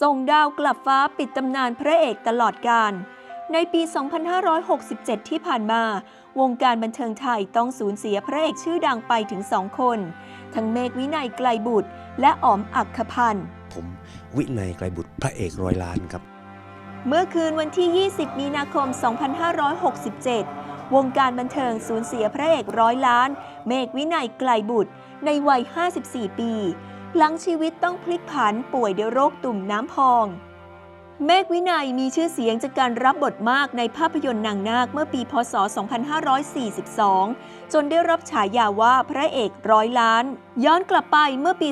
ส่งดาวกลับฟ้าปิดตำนานพระเอกตลอดกาลในปี 2567 ที่ผ่านมา วงการบันเทิงไทยต้องสูญเสียพระเอกชื่อดังไปถึงสองคน ทั้งเมฆวินัยไกลบุตร และอ๋อมอักขพันธ์ ผมวินัยไกลบุตรพระเอกร้อยล้านครับ เมื่อคืนวันที่ 20 มีนาคม 2567 วงการบันเทิงสูญเสียพระเอกร้อยล้าน เมฆวินัยไกลบุตร ในวัย 54 ปี หลังชีวิตต้องพลิกผันป่วยด้วยโรคตุ่มน้ำพอง เมฆวินัยมีชื่อเสียงจากการรับบทมากในภาพยนตร์นางนาคเมื่อปี พศ 2542 จนได้รับฉายาว่าพระเอกร้อยล้าน ย้อนกลับไปเมื่อปี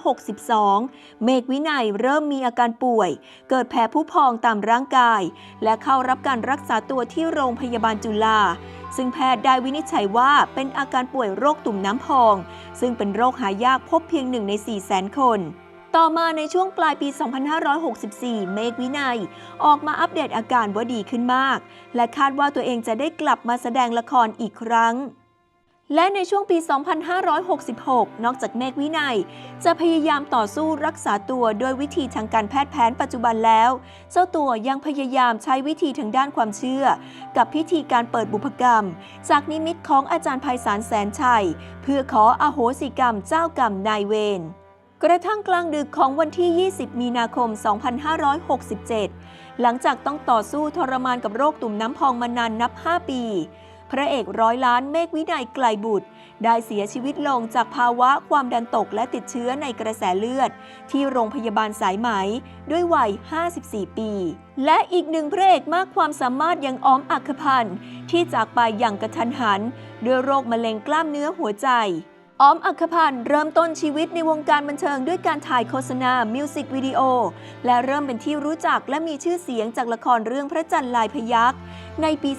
2562 เมฆวินัยเริ่มมีอาการป่วย เกิดแผลผู้พองตามร่างกาย และเข้ารับการรักษาตัวที่โรงพยาบาลจุฬาซึ่งแพทย์ได้วินิจฉัยว่าเป็นอาการป่วยโรคตุ่มน้ำพอง ซึ่งเป็นโรคหายากพบเพียงหนึ่งใน4 0 0 0 0 0 คน ต่อมาในช่วงปลายปี 2564 เมฆวินัย ออกมาอัปเดตอาการว่าดีขึ้นมาก และคาดว่าตัวเองจะได้กลับมาแสดงละครอีกครั้ง และในช่วงปี 2566 นอกจากเมฆวินัย จะพยายามต่อสู้รักษาตัวด้วยวิธีทางการแพทย์แผนปัจจุบันแล้ว เจ้าตัวยังพยายามใช้วิธีทางด้านความเชื่อ กับพิธีการเปิดบุพกรรม จากนิมิตของอาจารย์ไพศาลแสนชัย เพื่อขออโหสิกรรมเจ้ากรรมนายเวร กระทั่งกลางดึกของวันที่ 20 มีนาคม 2567 หลังจากต้องต่อสู้ทรมานกับโรคตุ่มน้ำพองมานานนับ 5 ปี พระเอกร้อยล้านเมฆวินัยไกลบุตร ได้เสียชีวิตลงจากภาวะความดันตกและติดเชื้อในกระแสเลือด ที่โรงพยาบาลสายไหมด้วยวัย 54 ปี และอีกหนึ่งพระเอกมากความสามารถอย่างอ้อมอัคพันธ์ที่จากไปอย่างกระทันหัน ด้วยโรคมะเร็งกล้ามเนื้อหัวใจ ออมอัคพันธ์เริ่มต้นชีวิตในวงการบันเทิงด้วยการถ่ายโฆษณา มิวสิกวิดีโอ และเริ่มเป็นที่รู้จักและมีชื่อเสียงจากละครเรื่องพระจันทร์ลายพยักในปี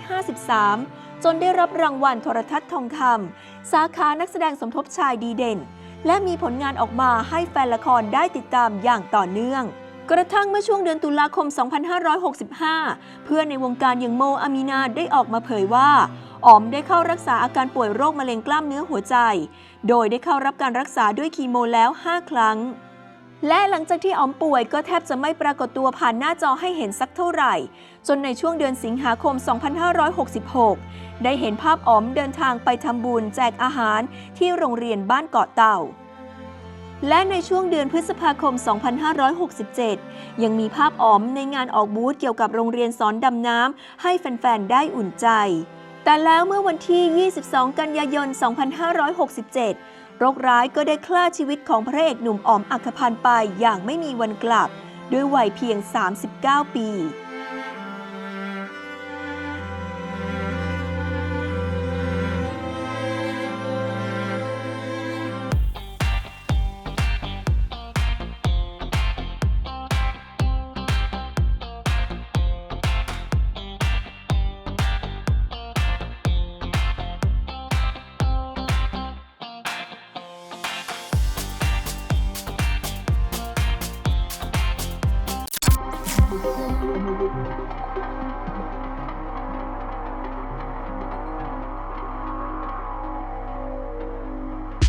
2553 จนได้รับรางวัลโทรทัศน์ทองคำสาขานักแสดงสมทบชายดีเด่น และมีผลงานออกมาให้แฟนละครได้ติดตามอย่างต่อเนื่องกระทั่งเมื่อช่วงเดือนตุลาคม 2565 เพื่อนในวงการอย่างโมอามีนาได้ออกมาเผยว่า อ๋อมได้เข้ารักษาอาการป่วยโรคมะเร็งกล้ามเนื้อหัวใจ โดยได้เข้ารับการรักษาด้วยคีโมแล้ว 5 ครั้ง และหลังจากที่อ๋อมป่วยก็แทบจะไม่ปรากฏตัวผ่านหน้าจอให้เห็นสักเท่าไหร่ จนในช่วงเดือนสิงหาคม 2566 ได้เห็นภาพอ๋อมเดินทางไปทำบุญแจกอาหารที่โรงเรียนบ้านเกาะเต่าและในช่วงเดือนพฤษภาคม 2567 ยังมีภาพอ๋อมในงานออกบูธเกี่ยวกับโรงเรียนสอนดำน้ำให้แฟน ๆ ได้อุ่นใจ แต่แล้วเมื่อวันที่ 22 กันยายน 2567 โรคร้ายก็ได้ฆ่าชีวิตของพระเอกหนุ่มอ๋อมอัคคพันธ์ไปอย่างไม่มีวันกลับ ด้วยวัยเพียง 39 ปี